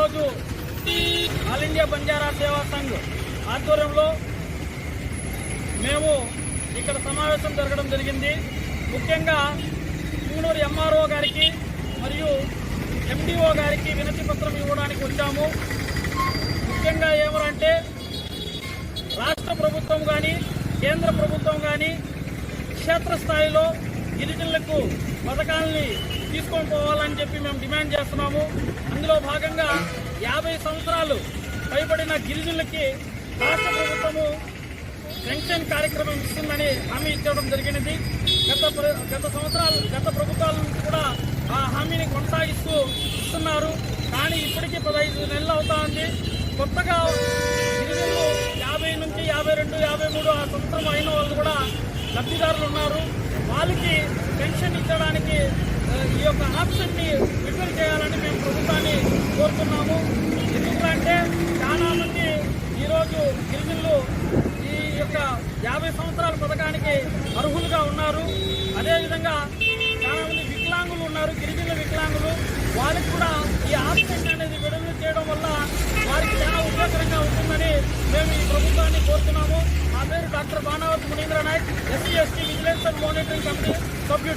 All India Banjara సేవా సంఘ్ ఆధ్వర్యంలో మేము ఇక్కడ సమావేశం జరగడం జరిగింది. ముఖ్యంగా పూనూరు ఎంఆర్ఓ గారికి మరియు ఎండిఓ గారికి వినతి పత్రం ఇవ్వడానికి వచ్చాము. ముఖ్యంగా ఏమనంటే రాష్ట్ర ప్రభుత్వం కానీ కేంద్ర ప్రభుత్వం కానీ క్షేత్రస్థాయిలో గిరిజనులకు పథకాలని తీసుకొని పోవాలని చెప్పి మేము డిమాండ్ చేస్తున్నాము. అందులో భాగంగా యాభై సంవత్సరాలు పైబడిన గిరిజనులకి రాష్ట్ర ప్రభుత్వము పెన్షన్ కార్యక్రమం ఇస్తుందని హామీ ఇచ్చడం జరిగినది. గత ప్ర- గత సంవత్సరాలు గత ప్రభుత్వాల నుంచి కూడా ఆ హామీని కొనసాగిస్తూ ఇస్తున్నారు. కానీ ఇప్పటికీ పదహైదు నెలలు అవుతా ఉంది కొత్తగా గిరిజనులు యాభై నుంచి యాభై రెండు యాభై మూడు ఆ సంవత్సరం అయిన వాళ్ళు కూడా లబ్ధిదారులు ఉన్నారు. వాళ్ళకి పెన్షన్ ఇచ్చడానికి ఈ యొక్క ఆప్షన్ని విడుదల చేయాలని మేము ప్రభుత్వాన్ని కోరుతున్నాము. ఎందుకంటే చాలా మంది ఈరోజు గిరిజనులు ఈ యొక్క యాభై సంవత్సరాల పథకానికి అర్హులుగా ఉన్నారు. అదేవిధంగా చాలా మంది వికలాంగులు ఉన్నారు గిరిజనుల వికలాంగులు. వాళ్ళకి కూడా ఈ ఆప్షన్ అనేది విడుదల చేయడం వల్ల వారికి చాలా ఉపయోగకరంగా ఉంటుందని మేము ఈ ప్రభుత్వాన్ని కోరుతున్నాము. Ameer doctor Banavathi Munindra Nayak SC ST vigilance and monitoring committee సభ్యుడు.